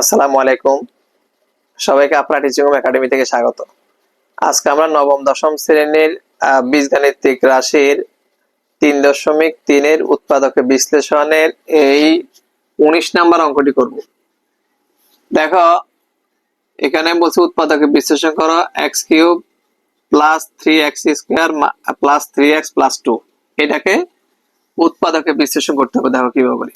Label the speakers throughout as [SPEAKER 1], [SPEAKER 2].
[SPEAKER 1] আসসালামু আলাইকুম। সবাইকে আপনার টিচিং হোম একাডেমি থেকে স্বাগত। আজকে আমরা নবম, দশম শ্রেণির বীজগাণিতিক রাশির তিন দশমিক তিনের উৎপাদকের বিশ্লেষণের এই উনিশ নাম্বার অঙ্কটি করব। দেখো, এখানে বলছে উৎপাদকের বিশ্লেষণ করো, x cube plus three x square plus three x plus two. এটাকে উৎপাদকে বিশ্লেষণ করতে হবে, দেখো কীভাবে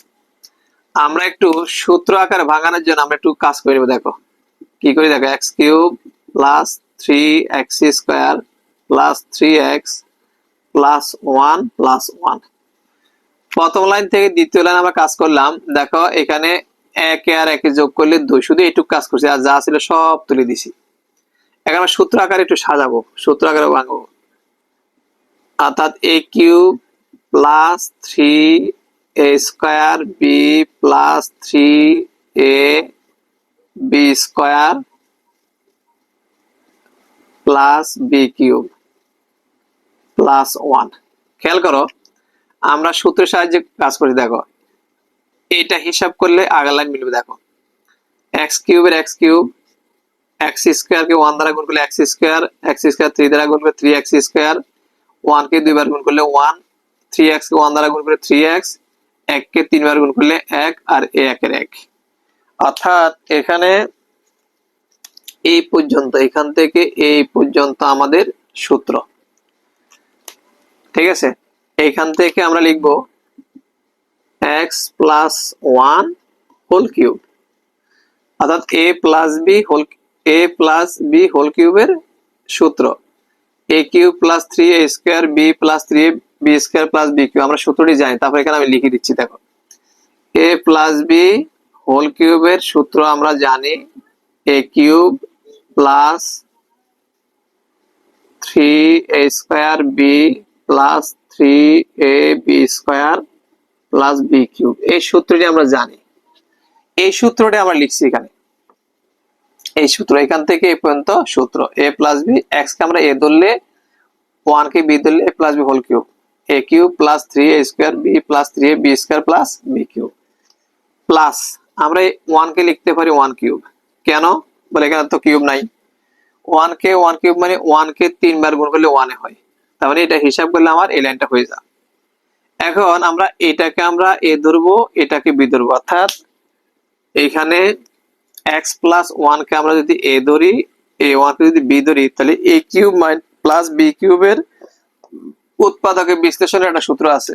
[SPEAKER 1] আমরা একটু সূত্র আকারে ভাঙানোর জন্য আমরা একটু কাজ করে নেব, দেখো। কি করি, দেখো x cube plus three x square plus three x plus one plus one প্রথম লাইন থেকে দ্বিতীয় লাইন আমরা কাজ করলাম। দেখো, এখানে একে আর একে যোগ করলে দুই, শুধু এইটুকু কাজ করছি। আর যা ছিল সব তুলে দিছি। এখন আমরা সূত্র আকারে একটু সাজাবো, সূত্র আকারে ভাঙবো। অর্থাৎ a cube plus three a square b plus three a b square plus b cube plus one. খেয়াল করো, আমরা সূত্রের সাহায্যে কাজ করি, দেখো। এটা হিসাব করলে আগের লাইন মিলবে, দেখো। এক্স কিউবের এক্স কিউব এক্স স্কোয়ারকে ওয়ান দ্বারা গুণ করলে x square x square three দ্বারা গুণ করলে থ্রি এক্স স্কোয়ার ওয়ানকে দুইবার গুণ করলে ওয়ান থ্রি এক্স কে ওয়ান দ্বারা গুণ করলে থ্রি এক্স এককে তিনবার গুণ করলে এক আর একের এক। অর্থাৎ এখানে এই পর্যন্ত, এখান থেকে এই পর্যন্ত আমাদের সূত্র। ঠিক আছে? এইখান থেকে আমরা লিখব x plus one whole cube অর্থাৎ a plus b whole a plus b whole কিউবের সূত্র। A cube plus three a square b plus three b square plus b cube আমরা সূত্রটি জানি, তারপর এখানে আমি লিখে দিচ্ছি, দেখো। এ প্লাস বি হোল কিউবের সূত্র আমরা জানি a cube plus three a square b plus three a b square plus b cube এই সূত্রটি আমরা জানি। এই সূত্রটি আমরা লিখছি এখানে। এই সূত্র, এখান থেকে এই পর্যন্ত সূত্র এ প্লাস বি এক্স কে আমরা এ ধরলে ওয়ান কে বি ধরলে a plus b whole cube a cube plus three a square b plus three a b square plus b cube plus আমরা ওয়ান কে লিখতে পারি ওয়ান কিউব কেন? বলে এখানে তো কিউব নাই। ওয়ান কে ওয়ান কিউব মানে ওয়ান কে তিনবার গুণ করলে ওয়ানে হয়। তার মানে এটা হিসাব করলে আমার এই লাইনটা হয়ে যায়। এখন আমরা এটাকে আমরা এ ধরবো, এটাকে বি ধরবো। অর্থাৎ এইখানে এক্স প্লাস ওয়ান কে আমরা যদি এ ধরি এ ওয়ান কে যদি বি ধরি, তাহলে এ কিউব প্লাস বি কিউবের উৎপাদকের বিশ্লেষণের একটা সূত্র আছে।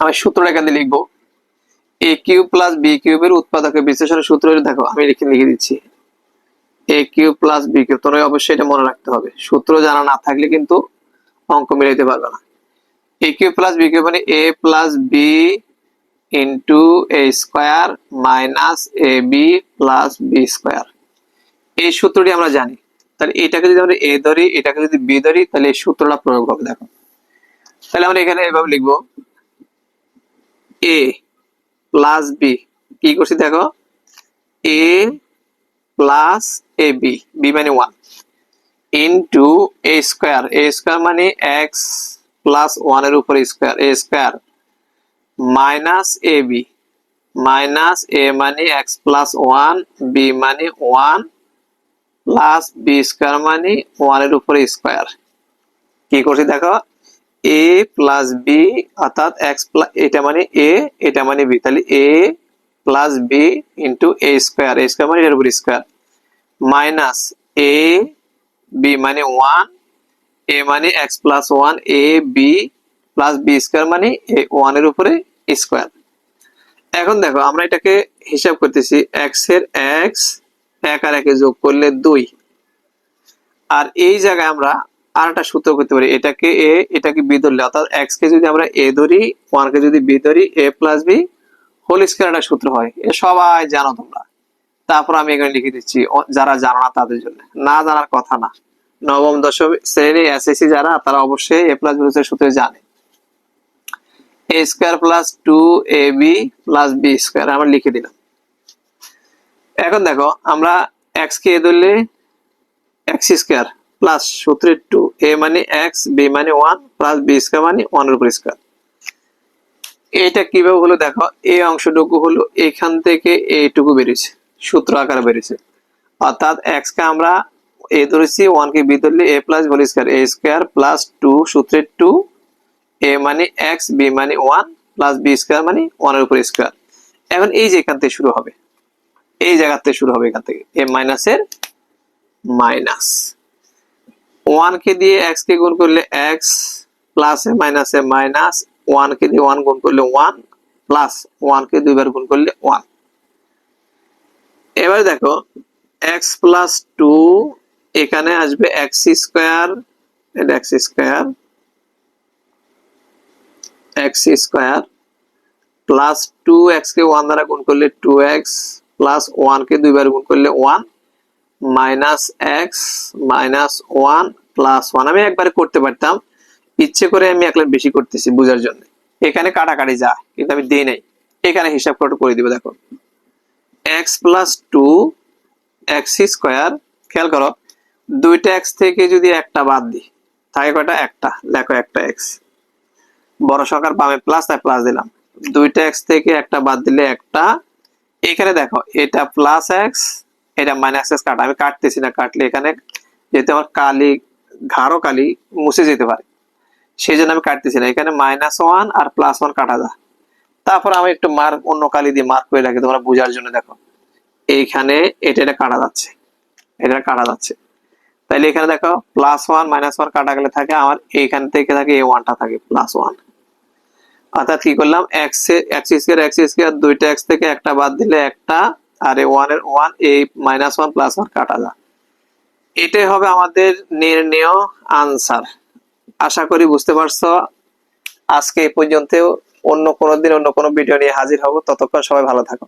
[SPEAKER 1] আমি সূত্রটা এখানে লিখব। এ কিউব প্লাস বি কিউবের উৎপাদকের বিশ্লেষণের সূত্র দেখো, আমি লিখে লিখে দিচ্ছি। A cube plus b cube তোমরা অবশ্যই এটা মনে রাখতে হবে। সূত্র জানা না থাকলে কিন্তু অঙ্ক মিলাইতে পারবে না। A cube plus b cube মানে a plus b into a square minus a b plus b square এই সূত্রটি আমরা জানি। তাহলে এটাকে যদি আমরা এ ধরি, এটাকে যদি বি ধরি, তাহলে এই সূত্রটা প্রয়োগ হবে, দেখো। তাহলে আমরা এখানে এভাবে লিখব, এ প্লাস বি। কি করছি দেখো? A plus a b b মানে one. Into a square a square মানে এক্স প্লাস ওয়ানের উপর square, a square minus a b. Minus a মানে এক্স প্লাস ওয়ান, বি মানে ওয়ান প্লাস বি স্কোয়ার মানে ওয়ানের উপরে স্কোয়ার কি করছি দেখো? এ প্লাস বি অর্থাৎ এক্স এটা মানে এ এটা মানে বি তাহলে a plus b into a square a square মানে এর উপর স্কোয়ার মাইনাস এ বি মানে ওয়ান এ মানে x plus one a b plus b square মানে এ ওয়ানের উপরে স্কোয়ার এখন দেখো, আমরা এটাকে হিসাব করতেছি এক্সের এক্স এক আর একে যোগ করলে দুই। আর এই জায়গায় আমরা আর একটা সূত্র করতে পারি। এটাকে এ, এটাকে বি ধরলে অর্থাৎ এক্স কে যদি আমরা এ ধরি, ওয়ান কে যদি বি ধরি, a plus b whole square একটা সূত্র হয়। সবাই জানো তোমরা। তারপর আমি এখানে লিখে দিচ্ছি যারা জানো না তাদের জন্য। না জানার কথা না। নবম দশম শ্রেণি এসএসসি যারা, তারা অবশ্যই এ প্লাস বি সূত্র জানে। A square plus two a b plus b square আমরা লিখে দিলাম। এখন দেখো, আমরা এক্স কে এ ধরলে এক্স স্কোয়ার প্লাস সূত্রের টু এ মানে এক্স বি মানে ওয়ান প্লাস বি স্কোয়ার মানে ওয়ানের উপর স্কোয়ার এটা কীভাবে হলো দেখো এই অংশটুকু হলো এখান থেকে এইটুকু বেরিয়েছে, সূত্র আকার বেরিয়েছে। অর্থাৎ এক্স কে আমরা এ ধরেছি ওয়ান কে বি ধরলে a plus whole square a square plus two সূত্রের টু এ মানে এক্স বি মানে ওয়ান প্লাস বি স্কোয়ার মানে ওয়ানের উপর স্কোয়ার এখন এই যে এখান থেকে শুরু হবে। এই জায়গা থেকে শুরু হবে এখান থেকে। এ মাইনাসের মাইনাস ওয়ান কে দিয়ে এক্স কে গুণ করলে x plus a minus a minus one কে দিয়ে ওয়ান গুণ করলে ওয়ান প্লাস ওয়ান কে দুইবার গুণ করলে ওয়ান এবার দেখো এক্স প্লাস টু এখানে আসবে এক্স স্কোয়ার এটা x square x square plus two x কে ওয়ান দ্বারা গুণ করলে টু এক্স প্লাস ওয়ান কে দুইবার গুণ করলে one minus x minus one plus one আমি একবারে করতে পারতাম। ইচ্ছে করে আমি এক বেশি করতেছি বোঝার জন্য। এখানে কাটাকাটি যা, কিন্তু আমি দিই নাই। এখানে হিসাব করে দিব, দেখো। X plus two x square খেয়াল করো, দুইটা এক্স থেকে যদি একটা বাদ দিই, থাকে কয়টা? একটা। দেখো, একটা এক্স বড় সকার বামে প্লাস তাই প্লাস দিলাম। দুইটা এক্স থেকে একটা বাদ দিলে একটা এখানে দেখো, এটা প্লাস এক্স এটা মাইনাস এক্স কাটা। আমি কাটতেছি না, কাটলে এখানে যেহেতু আমার কালি ঘাড়ো কালি, মুছে যেতে পারে। সেই জন্য আমি কাটতেছি না। এখানে মাইনাস ওয়ান আর প্লাস ওয়ান কাটা যায়। তারপর আমি একটু মার্ক অন্য কালি দিয়ে মার্ক করে রাখি, তোমরা বোঝার জন্য দেখো। এইখানে এটা এটা কাটা যাচ্ছে। এটা কাটা যাচ্ছে। তাইলে এখানে দেখো প্লাস ওয়ান মাইনাস ওয়ান কাটা গেলে থাকে, আমার এইখান থেকে থাকে এই ওয়ানটা থাকে প্লাস ওয়ান অর্থাৎ কি করলাম দুইটা এক্স থেকে একটা বাদ দিলে একটা, আর এ ওয়ানের ওয়ান এই মাইনাস ওয়ান প্লাস ওয়ান কাটা যা এটাই হবে আমাদের নির্ণয় আনসার আশা করি বুঝতে পারছ। আজকে এই পর্যন্ত অন্য কোনো দিন, অন্য কোনো ভিডিও নিয়ে হাজির হব। ততক্ষণ সবাই ভালো থাকো।